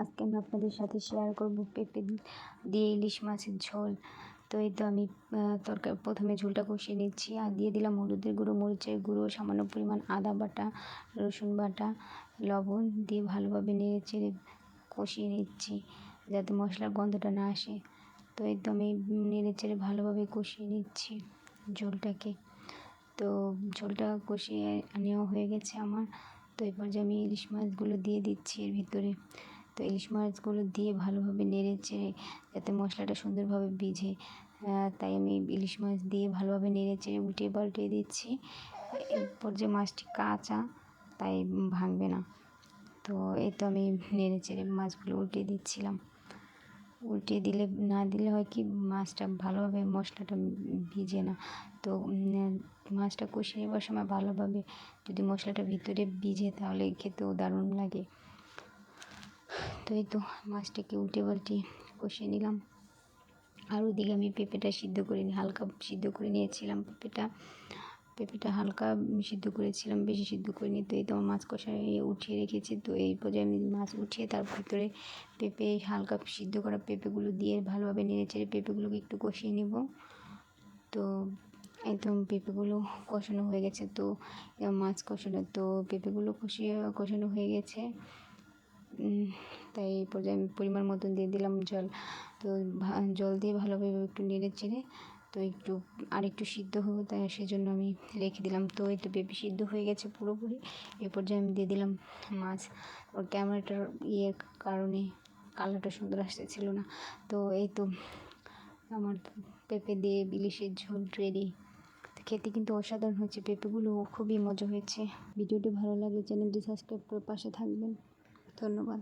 আজকে আমি আপনাদের সাথে শেয়ার করব পেঁপে দিয়ে ইলিশ মাছের ঝোল। তো এই তো আমি তরকারি প্রথমে ঝোলটা কষিয়ে নিচ্ছি। আর দিয়ে দিলাম হলুদের গুঁড়ো, মরিচের গুঁড়ো, সামান্য পরিমাণ আদা বাটা, রসুন বাটা, লবণ দিয়ে ভালোভাবে নেড়ে চেড়ে কষিয়ে নিচ্ছি যাতে মশলার গন্ধটা না আসে। তো এই তো আমি নেড়ে চেড়ে ভালোভাবে কষিয়ে নিচ্ছি ঝোলটাকে। তো ঝোলটা কষিয়ে নেওয়া হয়ে গেছে আমার। তো এরপর যে আমি ইলিশ মাছগুলো দিয়ে দিচ্ছি এর ভিতরে। তো ইলিশ মাছগুলো দিয়ে ভালোভাবে নেড়ে চেড়ে যাতে মশলাটা সুন্দরভাবে ভিজে তাই আমি ইলিশ মাছ দিয়ে ভালোভাবে নেড়ে চেড়ে উল্টিয়ে পাল্টিয়ে দিচ্ছি। এরপর যে মাছটি কাঁচা, তাই ভাঙবে না। তো এই তো আমি নেড়ে চেড়ে মাছগুলো উল্টিয়ে দিচ্ছিলাম। উল্টিয়ে দিলে, না দিলে হয় কি, মাছটা ভালোভাবে মশলাটা ভিজে না। তো মাছটা কষিয়ে নেবার সময় ভালোভাবে যদি মশলাটা ভিতরে ভিজে, তাহলে খেতেও দারুণ লাগে। তো এই তো মাছটাকে উল্টে পাল্টে কষিয়ে নিলাম। আর ওদিকে আমি পেঁপেটা সিদ্ধ করে হালকা সিদ্ধ করে নিয়েছিলাম পেঁপেটা। পেঁপেটা হালকা সিদ্ধ করেছিলাম, বেশি সিদ্ধ করে নিই তো এই তো আমার মাছ কষা উঠিয়ে রেখেছি। তো এই পর্যায়ে আমি মাছ উঠিয়ে তার ভিতরে পেঁপে হালকা সিদ্ধ করা পেঁপেগুলো দিয়ে ভালোভাবে নেড়ে পেঁপেগুলোকে একটু কষিয়ে নেব। তো একদম পেঁপেগুলো কষানো হয়ে গেছে। তো মাছ কষানো, তো পেঁপেগুলো কষিয়ে কষানো হয়ে গেছে। তাই পরিমাণ মতন দিয়ে দিলাম জল। তো জল দিয়ে ভালোভাবে একটু নেড়ে চেড়ে, তো একটু আর একটু সিদ্ধ হবে, তাই সেজন্য আমি রেখে দিলাম। তো তো পেঁপে সিদ্ধ হয়ে গেছে পুরোপুরি। এ পর্যায়ে আমি দিয়ে দিলাম মাছ। ওর ক্যামেরাটার ইয়ের কারণে কালারটা সুন্দর আসতেছিল না। তো এই তো আমার পেঁপে দিয়ে ইলিশের ঝোল রেডি খেতে কিন্তু অসাধারণ হয়েছে। পেঁপেগুলো খুবই মজা হয়েছে। ভিডিওটি ভালো লাগলে চ্যানেলটি সাবস্ক্রাইব করে পাশে থাকবেন। ধন্যবাদ।